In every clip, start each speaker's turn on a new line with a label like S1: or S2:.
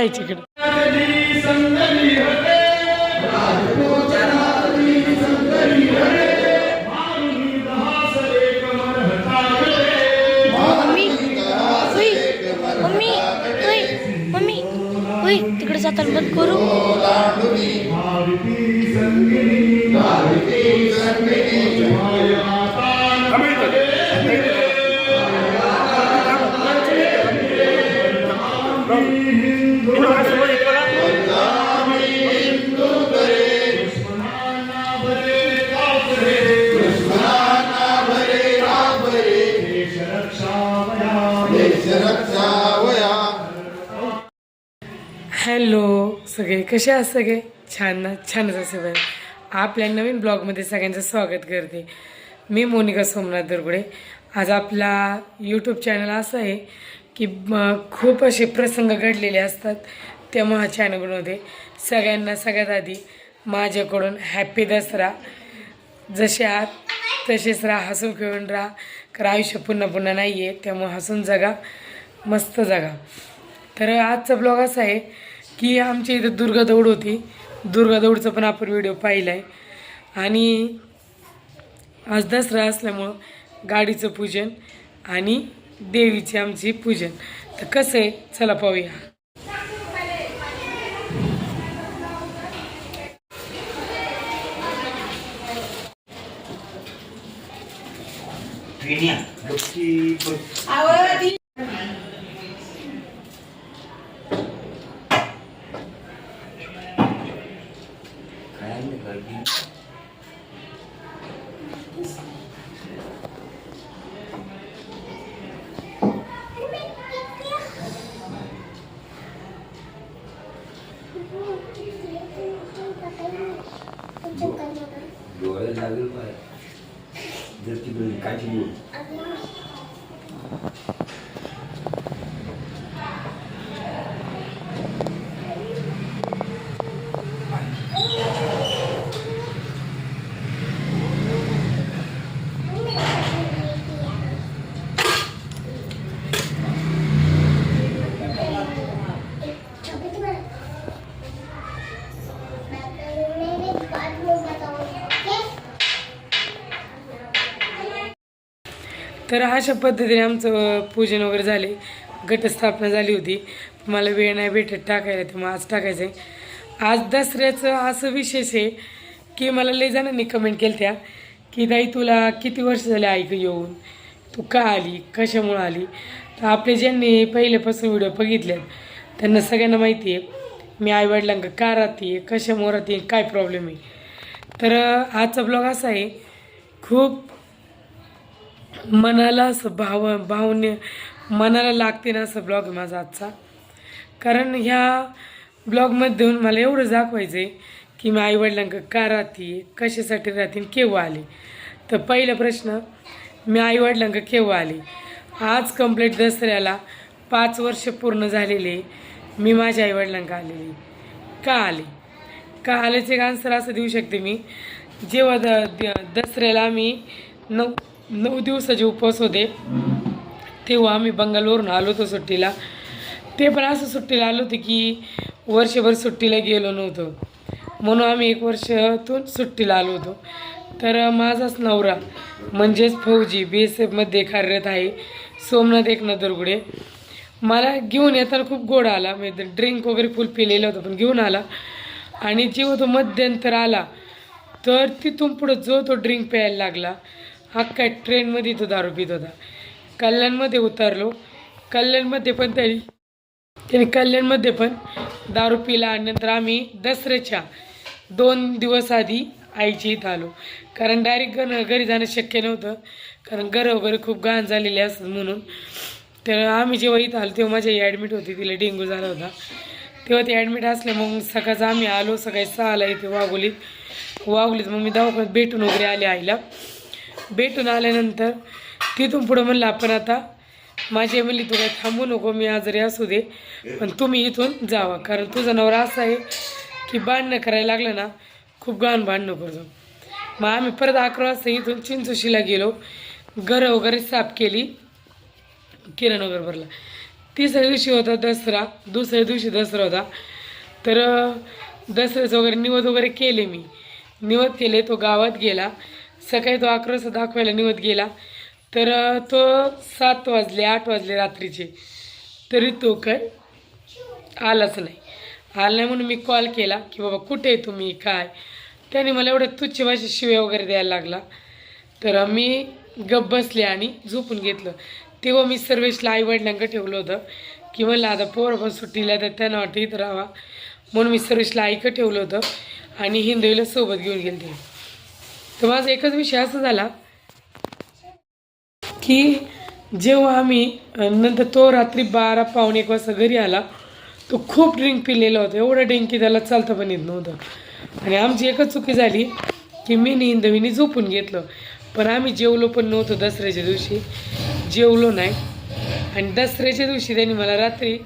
S1: जायची इकडं
S2: जाताना बंद करू.
S1: हॅलो सगळे कसे आहात सगळे? छान ना छानच असे बाय आपल्या नवीन ब्लॉगमध्ये सगळ्यांचं स्वागत करते. मी मोनिका सोमनाथ दुर्गुडे. आज आपला यूट्यूब चॅनल असं आहे की खूप असे प्रसंग घडलेले असतात तेव्हा हा चॅनल बनवते सगळ्यांना सगळ्यात आधी माझ्याकडून हॅपी दसरा जसे आहात तसेच राहा हसून खेळून राहा. कारण आयुष्य पुन्हा पुन्हा नाही आहे त्यामुळे हसून जगा मस्त जगा. तर आजचा ब्लॉग असा आहे की आमच्या इथं दुर्गा दौड होती. दुर्गा दौडचा पण आपण व्हिडिओ पाहिला आहे आणि आज दसरा असल्यामुळं गाडीचं पूजन आणि देवीचे आमची पूजन. तर कसं आहे? चला पाहूया.
S3: डोळे लागेल पाय. जर तिकडे काची येऊ
S1: तर अशा पद्धतीने आमचं पूजन वगैरे झाले. घटस्थापना झाली होती. मला वेळ नाही भेटत टाकायला त्यामुळे आज टाकायचं आहे आज दसऱ्याचं असं विशेष आहे की मला लय जणांनी कमेंट केल्या त्या की दाई तुला किती वर्ष झाले ऐक येऊन? तू का आली? कशामुळं आली? तर आपले ज्यांनी पहिल्यापासून व्हिडिओ बघितल्यात त्यांना सगळ्यांना माहिती आहे मी आईवडिलांक का राहते कशामुळे राहते काय प्रॉब्लेम आहे? तर आजचा ब्लॉग असा आहे. खूप मनाला असं भाव भावने मनाला लागते ना असं ब्लॉग आहे माझा आजचा. कारण ह्या ब्लॉगमधून मला एवढं दाखवायचं आहे की मी आईवडिलांक का राहते कशासाठी राहते आणि केव्हा आले. तर पहिला प्रश्न मी आईवडिलांक केव्हा आले? आज कंप्लीट दसऱ्याला पाच वर्ष पूर्ण झालेले मी माझ्या आईवडिलांक आलेले. का आले? का आल्याचे एक आन्सर असं देऊ शकते मी. जेव्हा द द- दसऱ्याला मी नऊ नऊ दिवसाचे उपवास होते. तेव्हा आम्ही बंगालवरून आलो होतो सुट्टीला. ते पण असं सुट्टीला आलो होते की वर्षभर सुट्टीला गेलो नव्हतो. म्हणून आम्ही एक वर्षातून सुट्टीला आलो होतो. तर माझाच नवरा म्हणजेच फौजी बी एस एफमध्ये कार्यरत आहे. सोमनाथ एकनाथ दुर्गुडे मला घेऊन येताना खूप गोड आला. म्हणजे ड्रिंक वगैरे फुल पिलेलं होतं पण घेऊन आला. आणि जेव्हा तो मध्यंतर आला तर तिथून पुढं जो तो ड्रिंक प्यायला लागला. हा काय ट्रेनमध्ये तो दारू पित होता. कल्याणमध्ये उतरलो. कल्याणमध्ये पण तरी त्याने कल्याणमध्ये पण दारू पिला आणि नंतर आम्ही दसऱ्याच्या दोन दिवस आधी आईची इथं आलो. कारण डायरेक्ट गण घरी जाणं शक्य नव्हतं. कारण घरं वगैरे खूप घाण झालेली असत म्हणून. तर आम्ही जेव्हा इथं आलो तेव्हा माझी आई ॲडमिट होती तिला डेंग्यू झाला होता. तेव्हा ते ॲडमिट असल्या मग सकाळचं आम्ही आलो सकाळी सहाला इथे वाघोलीत. वाघोलीत मग मी दवाखान्यात भेटून वगैरे आले आईला. भेटून आल्यानंतर तिथून पुढं म्हणलं आपण आता माझी मुली तुला तू काही थांबू नको मी आजारी असू दे पण तुम्ही इथून जावा. कारण तुझा नवरा असा आहे की भांडणं करायला लागलं ना खूप घाण भांडणं करतो. मग आम्ही परत अकरा वाजता इथून चिंचोशीला गेलो. घरं वगैरे साफ केली किरण वगैरे भरला. तिसऱ्या दिवशी होता दसरा दुसऱ्या दिवशी दसरा होता. तर दसऱ्याचं वगैरे निवद वगैरे केले मी. निवद केले तो गावात गेला. सकाळी तो अकरा वाजता दाखवायला निघत गेला. तर तो सात वाजले आठ वाजले रात्रीचे. तरी तो काय आलाच नाही. आला नाही म्हणून मी कॉल केला की बाबा कुठे आहे तुम्ही? काय? त्याने मला एवढं तुच्छ भाषेत शिव्या वगैरे द्यायला लागला. तर मी गप बसले आणि झोपून घेतलं. तेव्हा मी सर्वेशला आईवडिलांकडे ठेवलं होतं की म्हणलं आता पोरं पण सुट्टीला तर त्यांना वाटतं इथं राहावा. म्हणून मी सर्वेशला आईकडे ठेवलं होतं आणि हिंदवीला सोबत घेऊन गेले तर माझा एकच विषय असा झाला की जेव्हा आम्ही नंतर तो रात्री बारा पावणे एक वाजता घरी आला तो खूप ड्रिंक पिलेला होता. एवढा ड्रिंक की त्याला चालतं पण येत नव्हतं. आणि आमची एकच चुकी झाली की मी हिंदवीने झोपून घेतलं. पण आम्ही जेवलो पण नव्हतो दसऱ्याच्या दिवशी. जेवलो नाही. आणि दसऱ्याच्या दिवशी त्यांनी मला रात्री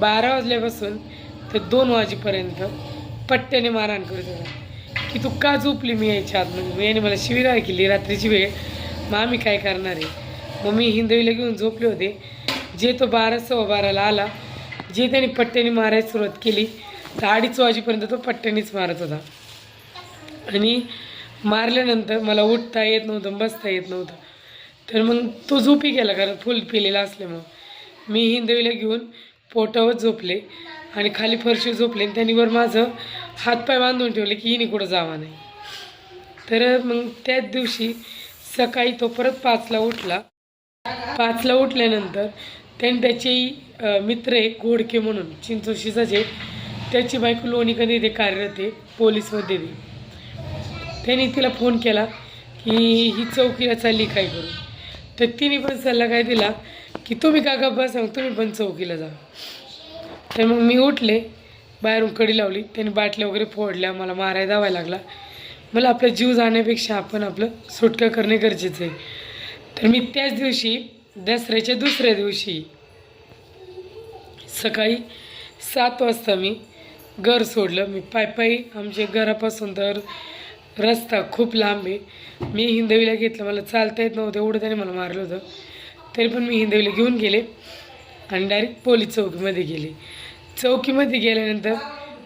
S1: बारा वाजल्यापासून तर दोन वाजेपर्यंत पट्ट्याने मारहाण करत होता की तू का झोपली मी यायच्या आतमध्ये मग याने मला शिवीगाळ केली रात्रीची वेळ. मग आम्ही काय करणार आहे? मग मी हिंदवीला घेऊन झोपले होते. जे तो बारा सव्वा बाराला आला जे त्याने पट्ट्याने मारायला सुरुवात केली तर अडीच वाजेपर्यंत तो पट्ट्यानेच मारत होता. आणि मारल्यानंतर मला उठता येत नव्हतं बसता येत नव्हतं. तर मग तो झोपी गेला कारण फुल पिलेला असल्यामुळं. मी हिंदवीला घेऊन पोटावर झोपले आणि खाली फरशी झोपले आणि त्यांनी वर माझं हातपाय बांधून ठेवले की हिने कुठं जावा नाही. तर मग त्याच दिवशी सकाळी तो परत पाचला उठला. पाचला उठल्यानंतर त्यांनी त्याचे मित्र एक घोडके म्हणून चिंचोशीचाचे त्याची बायको लोणीकडे कधी ते कार्यरत आहे पोलीसमध्ये ते त्यांनी तिला फोन केला की ही चौकीला चालली काय करू? तर तिने पण सल्ला काय दिला की तुम्ही काका बसा मग तुम्ही पण चौकीला जा. तर मग मी उठले. बाहेरून कडी लावली त्यांनी बाटल्या वगैरे फोडल्या मला मारायला धावायला लागला. मला आपला जीव जाण्यापेक्षा आपण आपलं सुटका करणे गरजेचं आहे. तर मी त्याच दिवशी दसऱ्याच्या दुसऱ्या दिवशी सकाळी सात वाजता मी घर सोडलं. मी पाय पायी आमच्या घरापासून तर रस्ता खूप लांब आहे. मी हिंदवीला घेतलं मला चालता येत नव्हतं एवढं त्याने मला मारलं होतं. तरी पण मी हिंदवीला घेऊन गेले आणि डायरेक्ट पोलीस चौकीमध्ये गेले. चौकीमध्ये गेल्यानंतर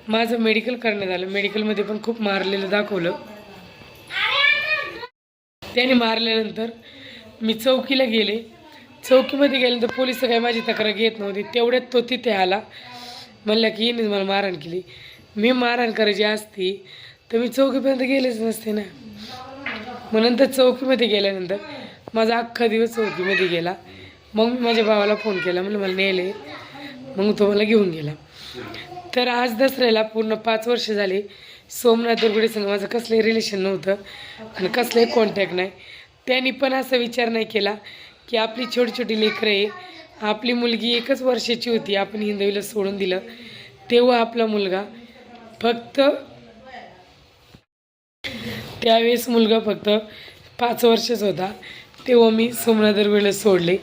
S1: माझं मेडिकल करण्यात आलं. मेडिकलमध्ये पण खूप मारलेलं दाखवलं. त्याने मारल्यानंतर मी चौकीला गेले. चौकीमध्ये गेल्यानंतर पोलीस काही माझी तक्रार घेत नव्हती. तेवढ्यात तो तिथे आला. म्हणला की हिने मला मारहाण केली. मी मारहाण करायची असती तर मी चौकीपर्यंत गेलेच नसते ना. मग नंतर चौकीमध्ये गेल्यानंतर माझा अख्खा दिवस चौकीमध्ये गेला. मग मी माझ्या भावाला फोन केला. म्हणलं मला नेले. मग तो मला घेऊन गेला. तर आज दसऱ्याला पूर्ण पाच वर्ष झाली सोमनाथ दुर्गुडे माझं कसलंही रिलेशन नव्हतं आणि कसलंही कॉन्टॅक्ट नाही. त्यांनी पण असा विचार नाही केला की आपली छोटी छोटी लेकरं आहे आपली मुलगी एकच वर्षाची होती आपण हिंदवीला सोडून दिलं तेव्हा आपला मुलगा फक्त त्यावेळेस मुलगा फक्त पाच वर्षच होता तेव्हा मी सोमनाथ दुर्गुडेला सोडले.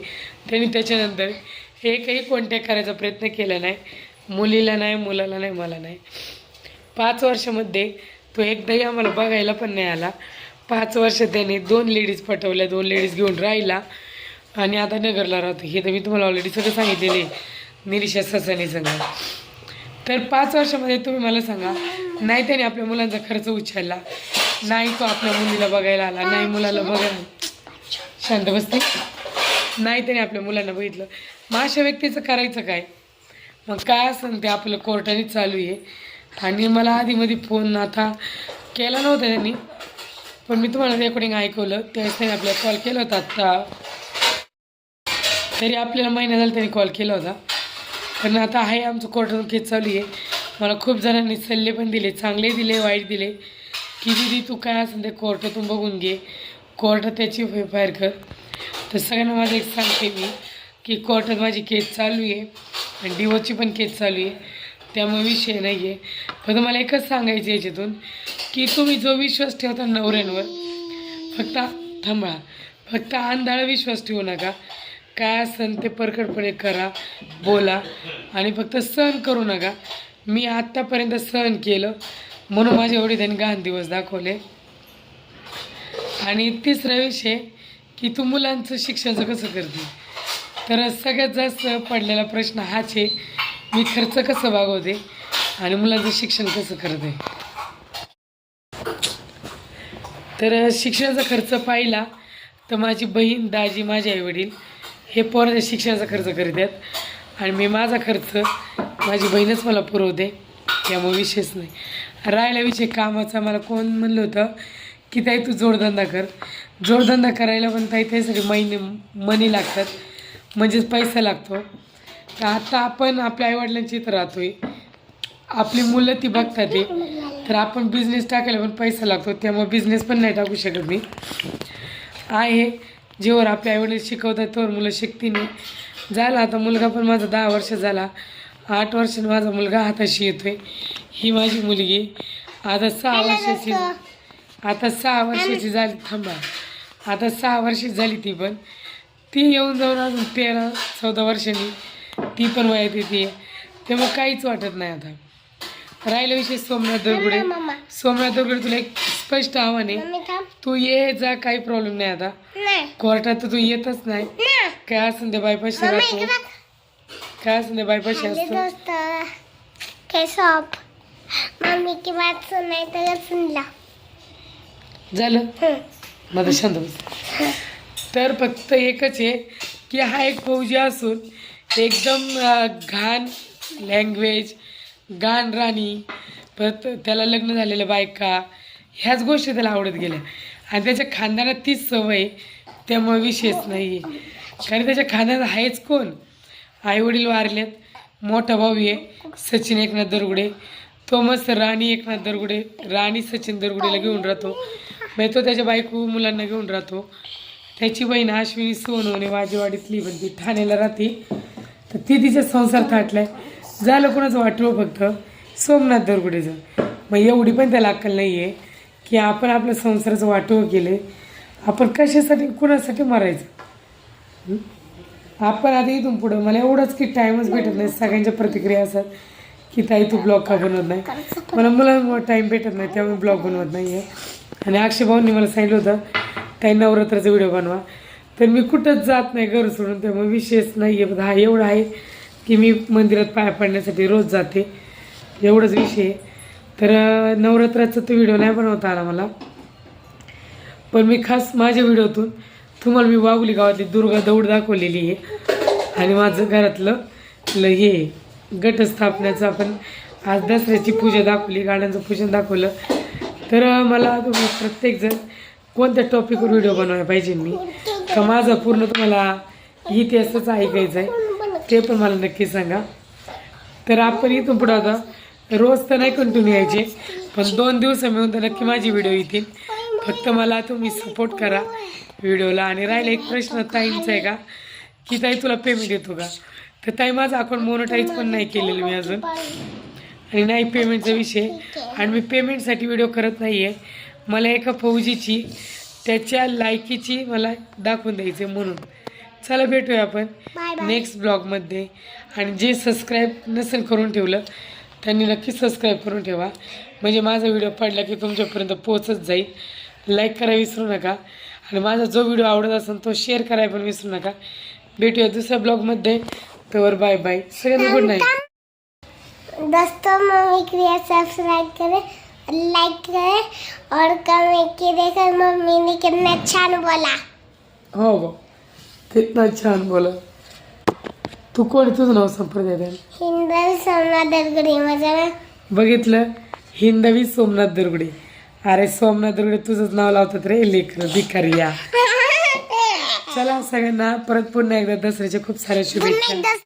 S1: त्यांनी त्याच्यानंतर एकही कॉन्टॅक्ट करायचा प्रयत्न केला नाही. मुलीला नाही मुलाला नाही मला नाही. पाच वर्षामध्ये तो एकदाही आम्हाला बघायला पण नाही आला. पाच वर्ष त्याने दोन लेडीज पटवल्या दोन लेडीज घेऊन राहिला. आणि आता नगरला राहतो. हे तर मी तुम्हाला ऑलरेडी सगळं सांगितलेले निरीशा ससाने सांगा तर पाच वर्षामध्ये तुम्ही मला सांगा नाही त्याने आपल्या मुलांचा खर्च उचलला. नाही तो आपल्या मुलीला बघायला आला नाही मुलाला बघायला शांत बसते. नाही त्याने आपल्या मुलांना बघितलं. मग अशा व्यक्तीचं करायचं काय? मग काय असं ते आपलं कोर्टाने चालू आहे. आणि मला आधीमध्ये फोन आता केला नव्हता त्यांनी. पण मी तुम्हाला रेकॉर्डिंग ऐकवलं. त्यावेळेस त्यांनी आपल्याला कॉल केला होता आत्ता. तरी आपल्याला महिना झाला त्यांनी कॉल केला होता. पण आता आहे आमचं कोर्टातून केस चालू आहे. मला खूप जणांनी सल्ले पण दिले. चांगले दिले वाईट दिले. की दिदी तू काय असेल ते कोर्टातून बघून घे. कोर्टात त्याची फेफायर कर. तर सगळ्यांना माझं एक सांगते मी की कोर्टात माझी केस चालू आहे आणि डिवोर्सची पण केस चालू आहे. त्यामुळे विषय नाही आहे फक्त मला एकच सांगायचं याच्यातून की तुम्ही जो विश्वास ठेवता नवऱ्यांवर फक्त थांबा. फक्त आंधळा विश्वास ठेवू नका. काय असेल ते परखडपणे करा बोला. आणि फक्त सहन करू नका. मी आत्तापर्यंत सहन केलं म्हणून माझे एवढे त्यांनी घाण दिवस दाखवले. आणि तिसरा विषय की तू मुलांचं शिक्षणाचं कसं करते? तर सगळ्यात जास्त पडलेला प्रश्न हाच आहे मी खर्च कसं भागवते आणि मुलांचं शिक्षण कसं करते? तर शिक्षणाचा खर्च पाहिला तर माझी बहीण दाजी माझे आईवडील हे पोराच्या शिक्षणाचा खर्च करतात आणि मी माझा खर्च माझी बहीणच मला पुरवते त्यामुळे विशेष नाही. राहिला विषय कामाचा मला कोण म्हणलं होतं की ताई तू जोडधंदा कर. जोडधंदा करायला पण ताई त्यासाठी महिने मनी लागतात. म्हणजेच पैसा लागतो. तर आता आपण आपल्या आईवडिलांची इथं राहतोय. आपली मुलं ती बघतात ते तर आपण बिझनेस टाकायला पण पैसा लागतो. त्यामुळे बिझनेस पण नाही टाकू शकत मी. आहे. जेव्हा आपल्या आईवडील शिकवतात तोवर मुलं शिकती नाही झाला आता मुलगा पण माझा दहा वर्ष झाला. आठ वर्षाने माझा मुलगा हाताशी येतोय. ही माझी मुलगी. आता सहा वर्षाची आता सहा वर्षाची झाली. थांबा. आता सहा वर्षाची झाली ती पण. ती येऊन जाऊन अजून तेरा चौदा वर्षांनी ती पण वयात येते. तेव्हा काहीच वाटत नाही आता. राहिला विषय सोमनाथ दरगुडे सोमनाथ दरगुडे तुला एक स्पष्ट आव्हान आहे. तू ये जा काही प्रॉब्लेम नाही आता. कोर्टात तर तू येतच नाही. काय असं ते बायपाशी
S2: मम्मी
S1: राहतो? काय असं ते बायपाशी असतो? झालं. माझं शांत बस. तर फक्त एकच आहे की हा एक फौजी असून एकदम घाण लँग्वेज घाण राणी परत त्याला लग्न झालेल्या बायका ह्याच गोष्टी त्याला आवडत गेल्या. आणि त्याच्या खानदानात तीच सवय त्यामुळे विशेष नाही आहे कारण त्याच्या खानदानात आहेच कोण? आईवडील वारलेत मोठा भाऊ आहे सचिन एकनाथ दरगुडे तो मस्त राणी एकनाथ दरगुडे राणी सचिन दरगुडेला घेऊन राहतो. म्हणजे तो त्याच्या बायको मुलांना घेऊन राहतो. त्याची बहीण अश्विनी सोनवणे वाजेवाडीतली पण ती ठाण्याला राहते. तर ती तिचा संसार थाटलाय. झालं कोणाचं वाटलं फक्त? सोमनाथ दरगुडेचं मग एवढी पण त्याला अक्कल नाही आहे की आपण आपल्या संसाराचं वाटोवं केले आपण कशासाठी कुणासाठी मारायचं? आपण आता इथून पुढं. मला एवढंच की टाईमच भेटत नाही. सगळ्यांच्या प्रतिक्रिया असतात. की ताई तू ब्लॉग का बनवत नाही? मला मुलांमुळे टाईम भेटत नाही त्यामुळे ब्लॉग बनवत नाही आहे आणि अक्षय भाऊंनी मला सांगितलं होतं ताई नवरात्राचा व्हिडिओ बनवा. तर मी कुठंच जात नाही घर सोडून त्यामुळे विशेष नाही आहे हा एवढा आहे की मी मंदिरात पाया पडण्यासाठी रोज जाते. एवढंच विषय. आहे. तर नवरात्राचा तो व्हिडिओ नाही बनवता आला मला. पण मी खास माझ्या व्हिडिओतून तुम्हाला मी वागुली गावातली दुर्गा दौड दाखवलेली आहे. आणि माझं घरातलं ल हे घटस्थापनेचं आपण आज दसऱ्याची पूजा दाखवली गाण्याचं पूजन दाखवलं. तर मला तुम्ही प्रत्येकजण कोणत्या टॉपिकवर व्हिडिओ बनवायला पाहिजे मी? का माझा पूर्ण तुम्हाला इतिहासच ऐकायचं आहे ते पण मला नक्की सांगा. तर आपण इथून पुढं आता रोज तर नाही कंटिन्यू यायचे पण दोन दिवस मिळून तर नक्की माझी व्हिडिओ येतील. फक्त मला तुम्ही सपोर्ट करा व्हिडिओला आणि राहिला एक प्रश्न ताईंचा आहे का? की ताई तुला पेमेंट येतो का? तर ताई माझं अकाउंट मोनोटाईज पण नाही केलेलं मी अजून. आणि नाही पेमेंटचा विषय. आणि मी पेमेंटसाठी व्हिडिओ करत नाही आहे मला एका फौजीची त्याच्या लायकीची मला दाखवून द्यायचे म्हणून. चला भेटूया आपण नेक्स्ट ब्लॉगमध्ये आणि जे सबस्क्राईब नसेल करून ठेवलं त्यांनी नक्की सबस्क्राईब करून ठेवा. म्हणजे माझा व्हिडिओ पडला की तुमच्यापर्यंत पोचत जाईल. लाईक करायला विसरू नका. आणि माझा जो व्हिडिओ आवडत असेल तो शेअर करायला पण विसरू नका. भेटूया दुसऱ्या ब्लॉगमध्ये तर बाय बाय सगळ्यांना गुड नाईट
S2: दोस्तों मम्मी के लिए सब्सक्राइब करें लाइक करें और कमेंट की देखकर मम्मी ने कितना अच्छा बोला.
S1: हो हो. कितना छान बोला. तू कोण आहे? तुझं नाव संप्रदाय
S2: हिंदल सोमनाथ दरगडी माझं नाव
S1: बघितलं? हिंदवी सोमनाथ दुर्गडे. अरे सोमनाथ दुर्गडे तुझंच नाव लावतात रे लेकर भिकारिया चला सगळ्यांना परत पुन्हा एकदा दसऱ्याच्या खूप साऱ्या शुभेच्छा.